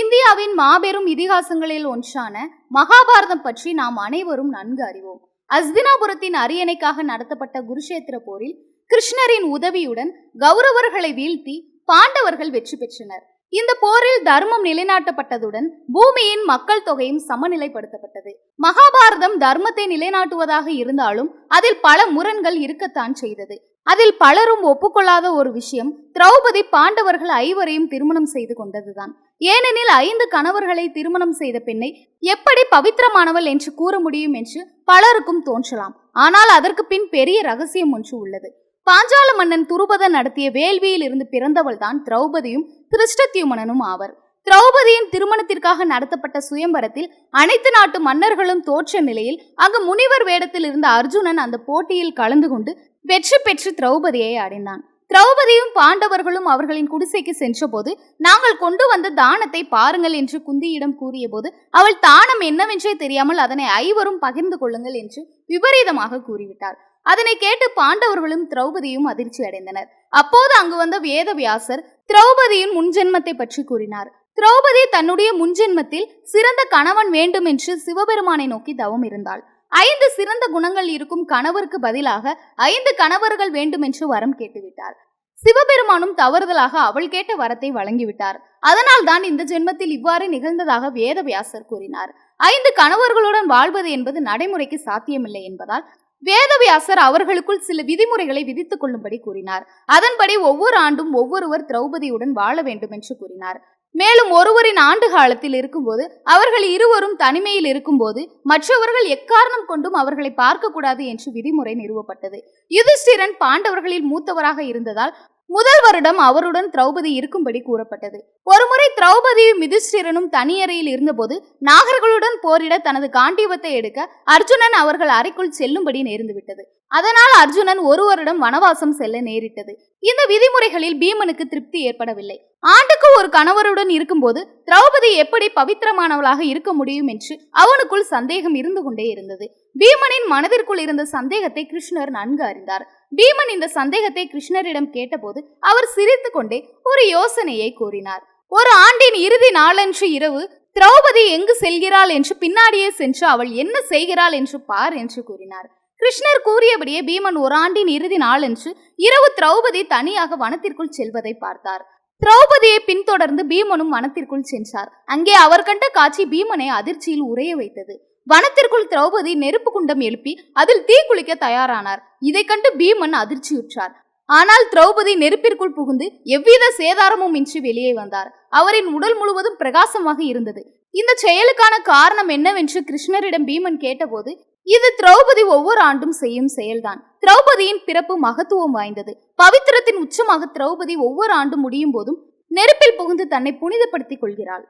இந்தியாவின் மாபெரும் இதிகாசங்களில் ஒன்றான மகாபாரதம் பற்றி நாம் அனைவரும் நன்கு அறிவோம். அஸ்தினாபுரத்தின் அரியணைக்காக நடத்தப்பட்ட குருஷேத்திர போரில் கிருஷ்ணரின் உதவியுடன் கௌரவர்களை வீழ்த்தி பாண்டவர்கள் வெற்றி பெற்றனர். இந்த போரில் தர்மம் நிலைநாட்டப்பட்டதுடன் பூமியின் மக்கள் தொகையும் சமநிலைப்படுத்தப்பட்டது. மகாபாரதம் தர்மத்தை நிலைநாட்டுவதாக இருந்தாலும் அதில் பல முரண்கள் இருக்கத்தான் செய்தது. அதில் பலரும் ஒப்புக்கொள்ளாத ஒரு விஷயம் திரௌபதி பாண்டவர்கள் ஐவரையும் திருமணம் செய்து கொண்டதுதான். ஏனெனில் ஐந்து கணவர்களை திருமணம் செய்த பெண்ணை எப்படி பவித்திரமானவள் என்று கூற முடியும் என்று பலருக்கும் தோன்றலாம். ஆனால் அதற்கு பின் பெரிய ரகசியம் ஒன்று உள்ளது. பாஞ்சால மன்னன் துருபதன் நடத்திய வேள்வியில் இருந்து பிறந்தவள் தான் திரௌபதியும் திருஷ்டத்யுமனனும் ஆவர். திரௌபதியின் திருமணத்திற்காக நடத்தப்பட்ட சுயம்பரத்தில் அனைத்து நாட்டு மன்னர்களும் தோற்ற நிலையில் அங்கு முனிவர் வேடத்தில் இருந்த அர்ஜுனன் அந்த போட்டியில் கலந்து கொண்டு வெற்றி பெற்று திரௌபதியை அடைந்தான் திரௌபதியும் பாண்டவர்களும் அவர்களின் குடிசைக்கு சென்றபோது நாங்கள் கொண்டு வந்த தானத்தை பாருங்கள் என்று குந்தியிடம் கூறியபோது அவள் தானம் என்னவென்றே தெரியாமல் அதனை ஐவரும் பகிர்ந்து கொள்ளுங்கள் என்று விபரீதமாக கூறிவிட்டார். அதனை கேட்டு பாண்டவர்களும் திரௌபதியும் அதிர்ச்சி அடைந்தனர். அப்போது அங்கு வந்த வேதவியாசர் திரௌபதியின் முன்ஜென்மத்தை பற்றி கூறினார். திரௌபதி தன்னுடைய முன்ஜென்மத்தில் சிறந்த கணவன் வேண்டும் என்று சிவபெருமானை நோக்கி தவம் இருந்தாள். ஐந்து சிறந்த குணங்கள் இருக்கும் கணவருக்கு பதிலாக ஐந்து கணவர்கள் வேண்டும் என்று வரம் கேட்டுவிட்டார். சிவபெருமானும் தவறுதலாக அவள் கேட்ட வரத்தை வழங்கிவிட்டார். அதனால் தான் இந்த ஜென்மத்தில் இவ்வாறு நிகழ்ந்ததாக வேதவியாசர் கூறினார். ஐந்து கணவர்களுடன் வாழ்வது என்பது நடைமுறைக்கு சாத்தியமில்லை என்பதால் வேதவியாசர் அவர்களுக்குள் சில விதிமுறைகளை விதித்துக் கொள்ளும்படி கூறினார். அதன்படி ஒவ்வொரு ஆண்டும் ஒவ்வொருவர் திரௌபதியுடன் வாழ வேண்டும் என்று கூறினார். மேலும் ஒருவரின் ஆண்டு காலத்தில் இருக்கும்போது அவர்கள் இருவரும் தனிமையில் இருக்கும்போது மற்றவர்கள் எக்காரணம் கொண்டும் அவர்களை பார்க்கக்கூடாது என்று விதிமுறை நிறுவப்பட்டது. யுதிஷ்டிரன் பாண்டவர்களில் மூத்தவராக இருந்ததால் முதல் வருடம் அவருடன் திரௌபதி இருக்கும்படி கூறப்பட்டது. ஒருமுறை திரௌபதியும் யுதிஷ்டிரனும் தனியறையில் இருந்தபோது நாகர்களுடன் போரிட தனது காண்டீபத்தை எடுக்க அர்ஜுனன் அவர்கள் அறைக்குள் செல்லும்படி நேர்ந்துவிட்டது. அதனால் அர்ஜுனன் ஒரு வருடம் வனவாசம் செல்ல நேரிட்டது. இந்த விதிமுறைகளில் பீமனுக்கு திருப்தி ஏற்படவில்லை. ஆண்டுக்கு ஒரு கணவருடன் இருக்கும்போது திரௌபதி எப்படி பவித்திரமானவளாக இருக்க முடியும் என்று அவனுக்குள் சந்தேகம் இருந்து கொண்டே இருந்தது. பீமனின் மனதிற்குள் இருந்த சந்தேகத்தை கிருஷ்ணர் நன்கு அறிந்தார். பீமன் இந்த சந்தேகத்தை கிருஷ்ணரிடம் கேட்டபோது அவர் சிரித்து கொண்டே ஒரு யோசனையை கூறினார். ஒரு ஆண்டின் இறுதி நாளன்று இரவு திரௌபதி எங்கு செல்கிறாள் என்று பின்னாடியே சென்று அவள் என்ன செய்கிறாள் என்று பார் என்று கூறினார். கிருஷ்ணர் கூறியபடியே பீமன் ஒரு ஆண்டின் இறுதி நாளன்று இரவு திரௌபதி தனியாக வனத்திற்குள் செல்வதை பார்த்தார். திரௌபதியை பின்தொடர்ந்து பீமனும் வனத்திற்குள் சென்றார். அங்கே அவர் கண்ட காட்சி பீமனை அதிர்ச்சியில் உறைய வைத்தது. வனத்திற்குள் திரௌபதி நெருப்பு குண்டம் எழுப்பி அதில் தீ குளிக்க தயாரானார். இதை கண்டு பீமன் அதிர்ச்சியுற்றார். ஆனால் திரௌபதி நெருப்பிற்குள் புகுந்து எவ்வித சேதாரமும் இன்றி வெளியே வந்தார். அவரின் உடல் முழுவதும் பிரகாசமாக இருந்தது. இந்த செயலுக்கான காரணம் என்னவென்று கிருஷ்ணரிடம் பீமன் கேட்டபோது இது திரௌபதி ஒவ்வொரு ஆண்டும் செய்யும் செயல்தான். திரௌபதியின் பிறப்பு மகத்துவம் வாய்ந்தது. பவித்திரத்தின் உச்சமாக திரௌபதி ஒவ்வொரு ஆண்டும் முடியும் போதும் நெருப்பில் புகுந்து தன்னை புனிதப்படுத்திக் கொள்கிறாள்.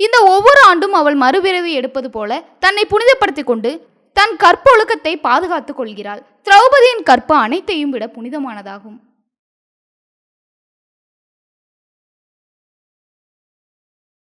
இந்த ஒவ்வொரு ஆண்டும் அவள் மறுபிறவி எடுப்பது போல தன்னை புனிதப்படுத்திக் கொண்டு தன் கற்பொழுக்கத்தை பாதுகாத்துக் கொள்கிறாள். திரௌபதியின் கற்பு அனைத்தையும் விட புனிதமானதாகும்.